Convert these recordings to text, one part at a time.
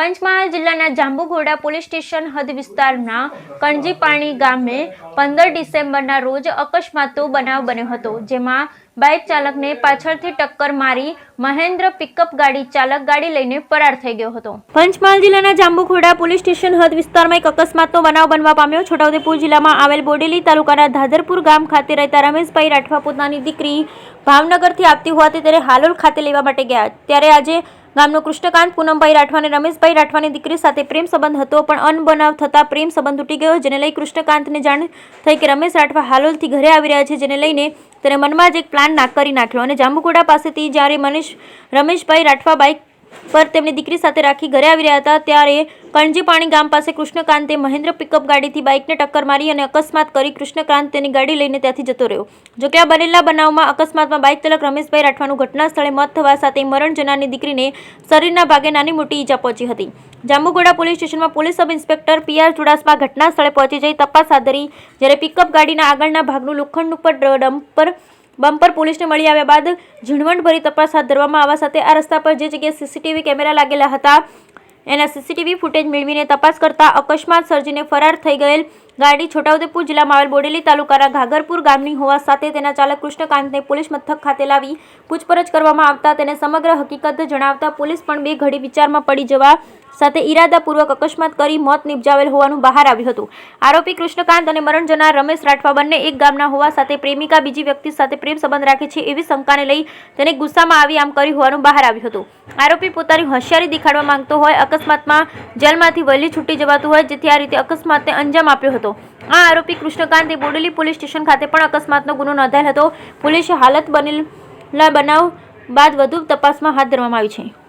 પંચમહાલ જિલ્લાના Jambughoda police station હદ વિસ્તારના કણજીપાણી ગામે પંદર ડિસેમ્બરના રોજ અકસ્માતો બનાવ બન્યો હતો, જેમાં બાઇક ચાલકને પાછળથી ટક્કર મારી મહેન્દ્ર પિકઅપ ગાડી ચાલક ગાડી લઈને ફરાર થઈ ગયો હતો. પંચમહાલ જિલ્લાના જાંબુઘોડા પોલીસ સ્ટેશન હદ વિસ્તારમાં એક અકસ્માતનો બનાવ બનવા પામ્યો. છોટાઉદેપુર જિલ્લામાં આવેલ બોડેલી તાલુકાના ધાધરપુર ગામ ખાતે રહેતા રમેશભાઈ રાઠવા પોતાની દીકરી ભાવનગરથી આપતી હોવાથી ત્યારે હાલોલ ખાતે લેવા માટે ગયા. ત્યારે આજે ગામનો કૃષ્ણકાંત, પૂનમભાઈ રાઠવા અને રમેશભાઈ રાઠવાની દીકરી સાથે પ્રેમ સંબંધ હતો, પણ અનબનાવ થતાં પ્રેમ સંબંધ તૂટી ગયો, જેને લઈ કૃષ્ણકાંતને જાણ થઈ કે રમેશ રાઠવા હાલોલથી ઘરે આવી રહ્યા છે, જેને લઈને તેને મનમાં જ એક પ્લાન નાક કરી નાખ્યો અને જાંબુગોડા પાસેથી જ્યારે મનીષ રમેશભાઈ રાઠવા બાઇક પર તેમની દીકરી સાથે રાખી ઘરે આવી રહ્યા હતા. ત્યારે કણજીપાણી ગામ પાસે કૃષ્ણકાંતે મહેન્દ્ર પિકઅપ ગાડીથી બાઇકને ટક્કર મારી અને અકસ્માત કરી કૃષ્ણકાંત તેની ગાડી લઈને ત્યાંથી જતો રહ્યો. જોકે આ બનેલા બનાવમાં અકસ્માતમાં બાઇક ચાલક રમેશભાઈ રાઠવાનું ઘટના સ્થળે મોત થવા સાથે મરણ જનારની દીકરીને શરીરના ભાગે નાની મોટી ઈજા પહોંચી હતી. જાંબુગોડા પોલીસ સ્ટેશનમાં police sub inspector PR Chudasama ઘટના સ્થળે પહોંચી જઈ તપાસ હાથ ધરી. જ્યારે પિકઅપ ગાડીના આગળના ભાગનું લોખંડ ઉપર ડમ્પર બમ્પર પોલીસને મળી આવ્યા બાદ ઝીણવટભરી તપાસ હાથ ધરવામાં આવવા સાથે આ રસ્તા પર જે જગ્યાએ સીસીટીવી કેમેરા લાગેલા હતા, એના સીસીટીવી ફૂટેજ મેળવીને તપાસ કરતા અકસ્માત સર્જીને ફરાર થઈ ગયેલ ગાડી છોટાઉદેપુર જિલ્લામાં આવેલ બોડેલી તાલુકાના ઘાઘરપુર ગામની હોવા સાથે તેના ચાલક કૃષ્ણકાંતને પોલીસ મથક ખાતે લાવી પૂછપરછ કરવામાં આવતા તેને સમગ્ર હકીકત જણાવતા પોલીસ પણ બે ઘડી વિચારમાં પડી જવા સાથે ઈરાદાપૂર્વક અકસ્માત કરી મોત નિપજાવેલ હોવાનું બહાર આવ્યું હતું. આરોપી કૃષ્ણકાંત અને મરણ જનાર રમેશ રાઠવા બંને એક ગામના હોવા સાથે પ્રેમિકા બીજી વ્યક્તિ સાથે પ્રેમ સંબંધ રાખે છે એવી શંકાને લઈ તેને ગુસ્સામાં આવી આમ કર્યું હોવાનું બહાર આવ્યું હતું. આરોપી પોતાની હોશિયારી દેખાડવા માંગતો હોય અકસ્માતમાં જેલમાંથી વહેલી છૂટી જવાતું હોય જેથી આ રીતે અકસ્માતને અંજામ આપ્યો હતો. આ આરોપી કૃષ્ણકાંતે બોડેલી પોલીસ સ્ટેશન ખાતે પણ અકસ્માતનો ગુનો નોંધાયેલ હતો. પોલીસે હાલત બનેલા બનાવ બાદ વધુ તપાસમાં હાથ ધરવામાં આવી છે.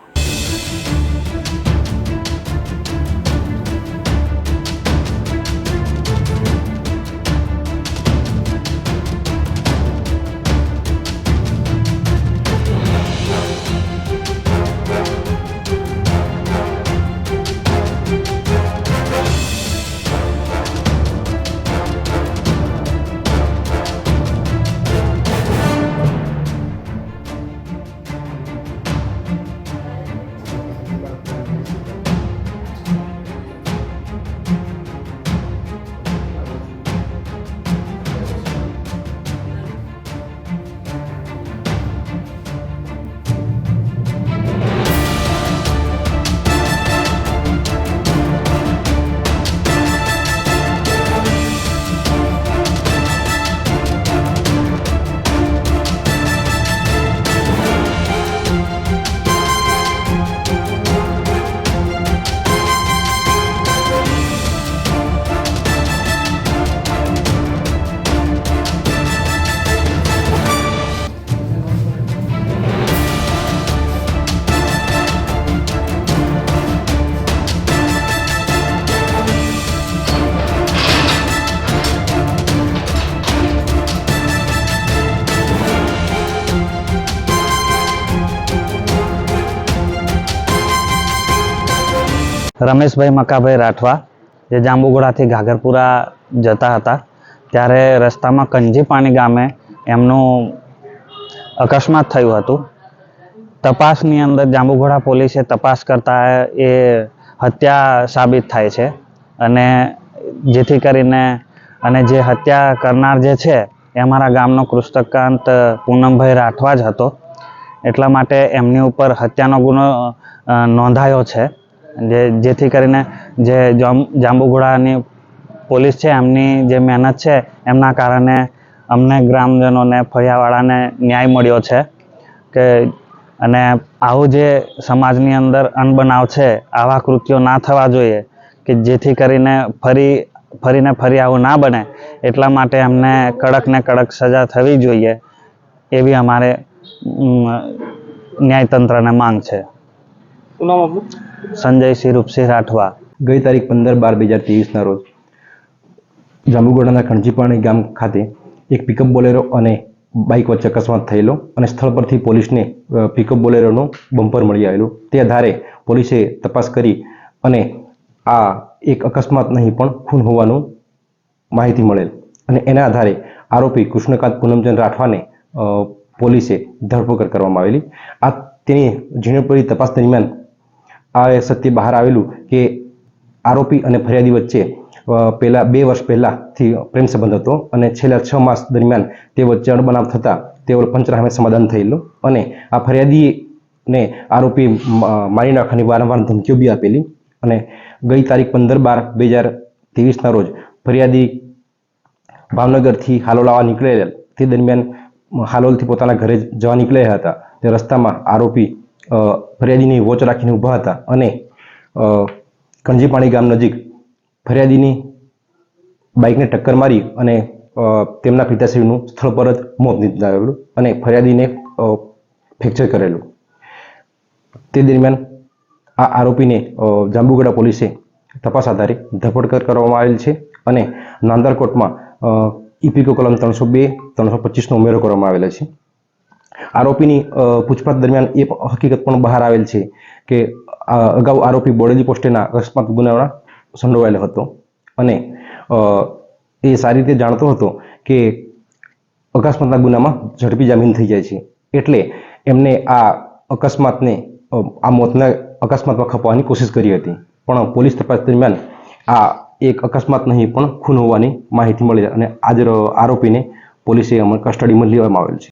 રમેશભાઈ મકાભાઈ રાઠવા, જે જાંબુગોળાથી ઘાઘરપુરા જતા હતા, ત્યારે રસ્તામાં કંજીપાણી ગામે એમનું અકસ્માત થયું હતું. તપાસની અંદર જાંબુઘોડા પોલીસે તપાસ કરતા એ હત્યા સાબિત થાય છે અને જેથી કરીને અને જે હત્યા કરનાર જે છે, એ અમારા ગામનો કૃષ્ણકાંત પૂનમભાઈ રાઠવા જ હતો. એટલા માટે એમની ઉપર હત્યાનો ગુનો નોંધાયો છે. જે, જેથી કરીને જે જાંબ- જાંબુઘોડાની પોલીસ છે, એમની જે મહેનત છે, એમના કારણે અમને ગ્રામજનોને ફળિયાવાળાને ન્યાય મળ્યો છે કે, અને આવું જે સમાજની અંદર અનબનાવ છે, આવા કૃત્યો ના થવા જોઈએ કે જેથી કરીને ફરી, ફરીને ફરી આવું ના બને, એટલા માટે એમને કડકને કડક સજા થવી જોઈએ એવી અમારે ન્યાયતંત્રને માંગ છે. સંજયસિંહ રૂપસિંહ રાઠવા. ગઈ તારીખ પંદર બાર બે હજાર ત્રેવીસના રોજ. જાંબુગોડાના કણજીપાણી ગામ ખાતે એક પિકઅપ બોલેરો અને બાઇક વચ્ચે અકસ્માત થયેલો અને સ્થળ પરથી પોલીસને પિકઅપ બોલેરોનું બમ્પર મળી આવેલું. તે આધારે પોલીસે તપાસ કરી અને આ એક અકસ્માત નહીં પણ ખૂન હોવાનું માહિતી મળેલ. અને એના આધારે આરોપી કૃષ્ણકાંત પૂનમચંદ રાઠવાને પોલીસે ધરપકડ કરવામાં આવેલી. આ તેની ઝીણવટભરી તપાસ દરમિયાન આ સત્ય બહાર આવેલું કે આરોપી અને ફરિયાદી વચ્ચે પહેલાં બે વર્ષ પહેલાંથી પ્રેમ સંબંધ હતો અને છેલ્લા છ માસ દરમિયાન તે વચ્ચે અણબનાવ થતાં તેઓ પંચરામે સમાધાન થયેલું અને આ ફરિયાદીને આરોપી મારી નાખવાની વારંવાર ધમકીઓ બી આપેલી અને ગઈ તારીખ પંદર બાર બે હજાર ત્રેવીસના રોજ ફરિયાદી ભાવનગરથી હાલોલ આવવા નીકળેલા, તે દરમિયાન હાલોલથી પોતાના ઘરે જવા નીકળ્યા હતા. તે રસ્તામાં આરોપી ફરિયાદીની વોચ રાખીને ઊભા હતા અને કણજીપાણી ગામ નજીક ફરિયાદીની બાઇકને ટક્કર મારી અને તેમના પિતાશ્રીનું સ્થળ પર જ મોત નિપજાવેલું અને ફરિયાદીને ફ્રેક્ચર કરેલું. તે દરમિયાન આ આરોપીને જાંબુગડા પોલીસે તપાસ આધારે ધરપકડ કરવામાં આવેલ છે અને નાંદર કોર્ટમાં ઇપીકો કલમ ત્રણસો બે, ત્રણસો પચીસનો ઉમેરો કરવામાં આવેલો છે. આરોપીની પૂછપરછ દરમિયાન એ હકીકત પણ બહાર આવેલ છે કે અગાઉ આરોપી બોડેલી પોસ્ટેના અકસ્માત ગુનામાં સંડોવાયેલો હતો. અને એ સારી રીતે જાણતો હતો કે અકસ્માતના ગુનામાં ઝડપી જામીન થઈ જાય છે. એટલે એમને આ અકસ્માતને આ મોતના અકસ્માતમાં ખપવાની કોશિશ કરી હતી. પણ પોલીસ તપાસ દરમિયાન આ એક અકસ્માત નહીં, પણ ખૂન હોવાની માહિતી મળી અને આજે આરોપીને પોલીસે કસ્ટડીમાં લેવામાં આવેલ છે.